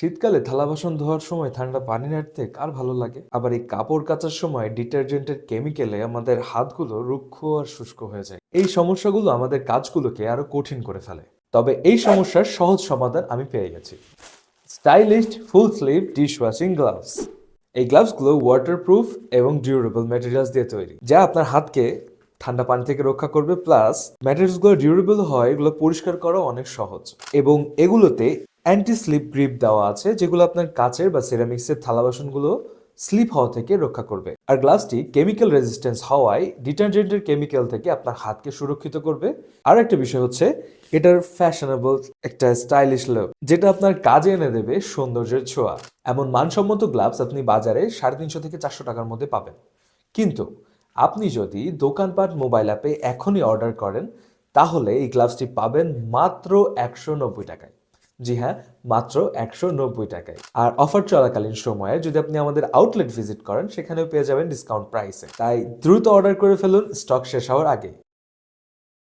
শীতকালে থালা বাসন ধোয়ার সময় ঠান্ডা পানি নাড়তে কার ভালো লাগে? আবার এই কাপড় কাচার সময় ডিটারজেন্টের কেমিক্যালে আমাদের হাতগুলো রুক্ষ আর শুষ্ক হয়ে যায়। এই সমস্যাগুলো আমাদের কাজগুলোকে আরও কঠিন করে ফেলে। তবে এই সমস্যার সহজ সমাধান আমি পেয়ে গেছি। Stylist full sleeve dish washing gloves এই গ্লাভসগুলো ওয়াটারপ্রুফ এবং ডিউরেবল ম্যাটেরিয়ালস দিয়ে তৈরি, যা আপনার হাতকে ঠান্ডা পানি থেকে রক্ষা করবে। প্লাস ম্যাটেরিয়ালসগুলো ডিউরেবল হয়, এগুলো পরিষ্কার করা অনেক সহজ। এবং এগুলোতে অ্যান্টি স্লিপ গ্রিপ দেওয়া আছে, যেগুলো আপনার কাচের বা সিরামিক্সের থালা বাসনগুলো স্লিপ হওয়া থেকে রক্ষা করবে। আর গ্লাসটি কেমিক্যাল রেজিস্ট্যান্স হওয়ায় ডিটারজেন্টের কেমিক্যাল থেকে আপনার হাতকে সুরক্ষিত করবে। আর একটা বিষয় হচ্ছে, এটার ফ্যাশনেবল একটা স্টাইলিশ লুক যেটা আপনার কাজে এনে দেবে সৌন্দর্যের ছোঁয়া। এমন মানসম্মত গ্লাভস আপনি বাজারে সাড়ে তিনশো থেকে চারশো টাকার মধ্যে পাবেন। কিন্তু আপনি যদি দোকানপাট মোবাইল অ্যাপে এখনই অর্ডার করেন, তাহলে এই গ্লাভসটি পাবেন মাত্র একশো নব্বই টাকায়। জি হ্যাঁ মাত্র একশো নব্বই টাকায়। আর অফার চলাকালীন সময়ে যদি আপনি আমাদের আউটলেট ভিজিট করেন, সেখানেও পেয়ে যাবেন ডিসকাউন্ট প্রাইসে তাই দ্রুত অর্ডার করে ফেলুন স্টক শেষ হওয়ার আগে।